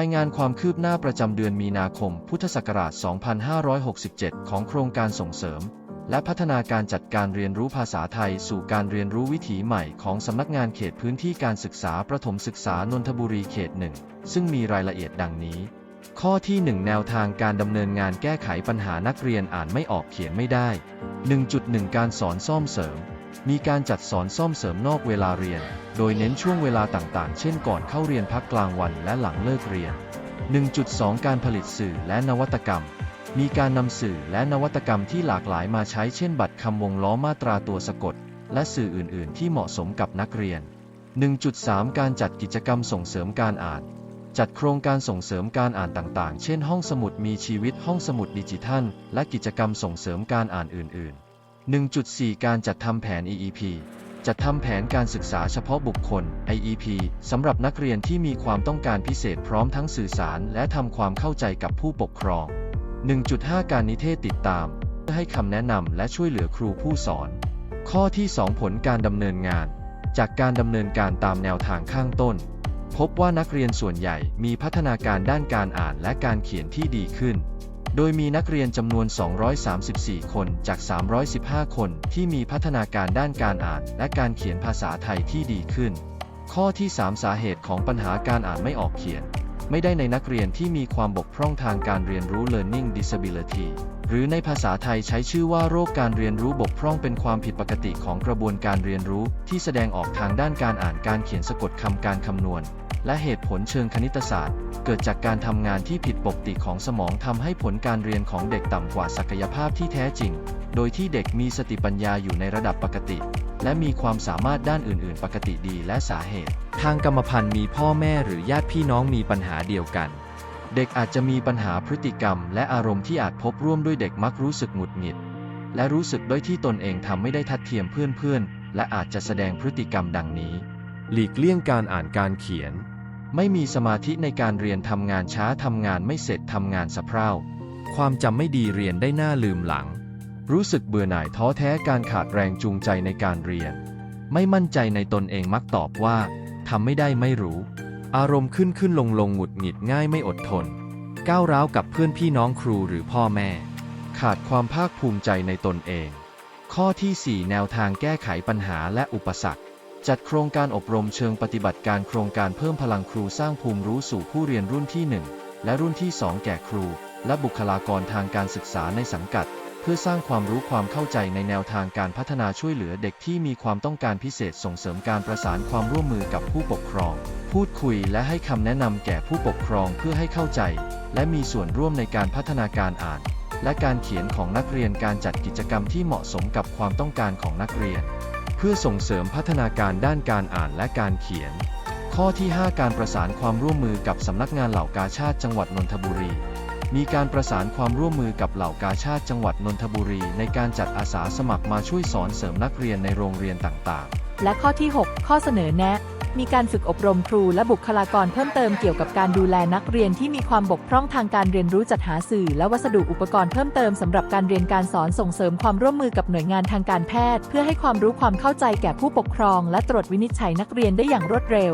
รายงานความคืบหน้าประจำเดือนมีนาคม พุทธศักราช 2567 ของโครงการส่งเสริม และพัฒนาการจัดการเรียนรู้ภาษาไทยสู่การเรียนรู้วิถีใหม่ของสำนักงานเขตพื้นที่การศึกษาประถมศึกษานนทบุรีเขตหนึ่งซึ่งมีรายละเอียดดังนี้ ข้อที่ 1 แนวทางการดำเนินงานแก้ไขปัญหานักเรียนอ่านไม่ออกเขียนไม่ได้ 1.1 การสอนซ่อมเสริม มีการจัดสอนซ่อมเสริมนอกเวลาเรียน โดยเน้นช่วงเวลาต่างๆ เช่นก่อนเข้าเรียนพักกลางวันและหลังเลิกเรียน 1.2 การผลิตสื่อและนวัตกรรม มีการนำสื่อและนวัตกรรมที่หลากหลายมาใช้เช่นบัตรคำวงล้อมาตราตัวสะกด และสื่ออื่น ๆ ที่เหมาะสมกับนักเรียน 1.3 การจัดกิจกรรมส่งเสริมการอ่าน จัดโครงการส่งเสริมการอ่านต่าง ๆ เช่น ห้องสมุดมีชีวิตห้องสมุดดิจิทัล และกิจกรรมส่งเสริมการอ่านอื่น ๆ 1.4 การจัดทำแผน EEP จัดทำแผนการศึกษาเฉพาะบุคคล IEP สำหรับนักเรียนที่มีความต้องการพิเศษพร้อมทั้งสื่อสารและทำความเข้าใจกับผู้ปกครอง 1.5 การนิเทศติดตาม เพื่อให้คำแนะนำและช่วยเหลือครูผู้สอน ข้อที่ 2 ผลการดำเนินงาน จากการดำเนินการตามแนวทางข้างต้น พบว่านักเรียนส่วนใหญ่มีพัฒนาการด้านการอ่านและการเขียนที่ดีขึ้น โดยมีนักเรียนจำนวน 234 คนจาก 315 คนที่มีพัฒนาการด้านการอ่านและการเขียนภาษาไทยที่ดีขึ้น ข้อที่ 3 สาเหตุของปัญหาการอ่านไม่ออกเขียน ไม่ได้ในนักเรียนที่มีความบกพร่องทางการเรียนรู้ learning disability หรือในภาษาไทยใช้ชื่อว่าโรคการเรียนรู้บกพร่องเป็นความผิดปกติของกระบวนการเรียนรู้ที่แสดงออกทางด้านการอ่านการเขียนสะกดคำการคำนวณ และเหตุผลเชิงคณิตศาสตร์ เกิดจากการทำงานที่ผิดปกติของสมองทำให้ผลการเรียนของเด็กต่ำกว่าศักยภาพที่แท้จริง โดยที่เด็กมีสติปัญญาอยู่ในระดับปกติ และมีความสามารถด้านอื่น ๆ ปกติดีและสาเหตุ ทางกรรมพันธุ์มีพ่อแม่หรือญาติพี่น้องมีปัญหาเดียวกัน เด็กอาจจะมีปัญหาพฤติกรรม และอารมณ์ที่อาจพบร่วมด้วยเด็กมักรู้สึกหงุดหงิด และรู้สึกด้อยที่ตนเองทำไม่ได้ทัดเทียมเพื่อนๆและอาจจะแสดงพฤติกรรมดังนี้ หลีกเลี่ยงการอ่านการเขียน ไม่มีสมาธิในการเรียนทำงานช้าทำงานไม่เสร็จทำงานสะเพร่า ความจำไม่ดีเรียนได้หน้าลืมหลัง รู้สึกเบื่อหน่ายท้อแท้การขาดแรงจูงใจในการเรียน ไม่มั่นใจในตนเองมักตอบว่าทำไม่ได้ไม่รู้ อารมณ์ขึ้นขึ้นลงลงหงุดหงิดง่ายไม่อดทน ก้าวร้าวกับเพื่อนพี่น้องครูหรือพ่อแม่ ขาดความภาคภูมิใจในตนเอง ข้อที่ 4 แนวทางแก้ไขปัญหาและอุปสรรค จัดโครงการอบรมเชิงปฏิบัติการโครงการเพิ่มพลังครูสร้างภูมิรู้สู่ผู้เรียนรุ่นที่ 1 และรุ่นที่ 2 แก่ครู และบุคลากรทางการศึกษาในสังกัด เพื่อสร้างความรู้ความเข้าใจในแนวทางการพัฒนาช่วยเหลือเด็กที่มีความต้องการพิเศษส่งเสริมการประสานความร่วมมือกับผู้ปกครอง พูดคุยและให้คำแนะนำแก่ผู้ปกครองเพื่อให้เข้าใจ และมีส่วนร่วมในการพัฒนาการอ่าน และการเขียนของนักเรียนการจัดกิจกรรมที่เหมาะสมกับความต้องการของนักเรียน เพื่อส่งเสริมพัฒนาการด้านการอ่านและการเขียน ข้อที่ 5 การประสานความร่วมมือกับสำนักงานเหล่ากาชาติจังหวัดนนทบุรี มีการประสานความร่วมมือกับเหล่ากาชาติจังหวัดนนทบุรี ในการจัดอาสาสมัครมาช่วยสอนเสริมนักเรียนในโรงเรียนต่างๆ และข้อที่ 6 ข้อเสนอแนะ มีการฝึกอบรมครูและบุคลากรเพิ่มเติมเกี่ยวกับการดูแลนักเรียนที่มีความบกพร่องทางการเรียนรู้จัดหาสื่อ และวัสดุอุปกรณ์เพิ่มเติมสำหรับการเรียนการสอนส่งเสริมความร่วมมือกับหน่วยงานทางการแพทย์ เพื่อให้ความรู้ความเข้าใจแก่ผู้ปกครอง และตรวจวินิจฉัยนักเรียนได้อย่างรวดเร็ว